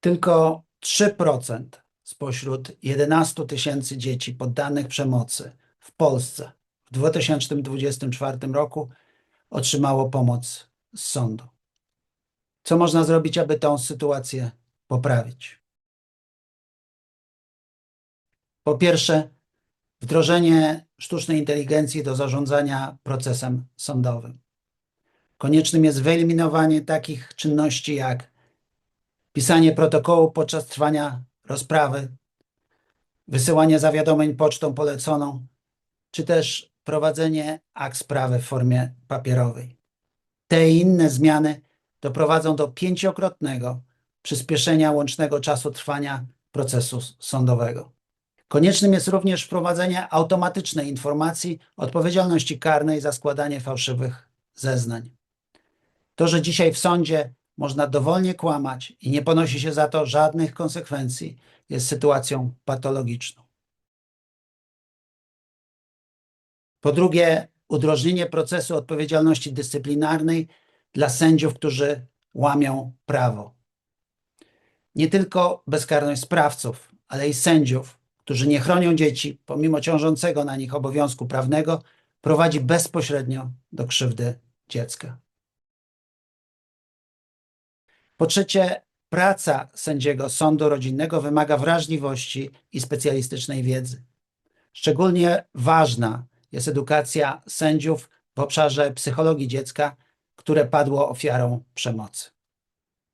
Tylko 3% spośród 11 tysięcy dzieci poddanych przemocy w Polsce w 2024 roku otrzymało pomoc z sądu. Co można zrobić, aby tę sytuację poprawić? Po pierwsze, wdrożenie sztucznej inteligencji do zarządzania procesem sądowym. Koniecznym jest wyeliminowanie takich czynności jak pisanie protokołu podczas trwania rozprawy, wysyłanie zawiadomień pocztą poleconą, czy też prowadzenie akt sprawy w formie papierowej. Te i inne zmiany doprowadzą do pięciokrotnego przyspieszenia łącznego czasu trwania procesu sądowego. Koniecznym jest również wprowadzenie automatycznej informacji odpowiedzialności karnej za składanie fałszywych zeznań. To, że dzisiaj w sądzie można dowolnie kłamać i nie ponosi się za to żadnych konsekwencji, jest sytuacją patologiczną. Po drugie, udrożnienie procesu odpowiedzialności dyscyplinarnej dla sędziów, którzy łamią prawo. Nie tylko bezkarność sprawców, ale i sędziów, którzy nie chronią dzieci pomimo ciążącego na nich obowiązku prawnego, prowadzi bezpośrednio do krzywdy dziecka. Po trzecie, praca sędziego sądu rodzinnego wymaga wrażliwości i specjalistycznej wiedzy. Szczególnie ważna jest edukacja sędziów w obszarze psychologii dziecka, które padło ofiarą przemocy.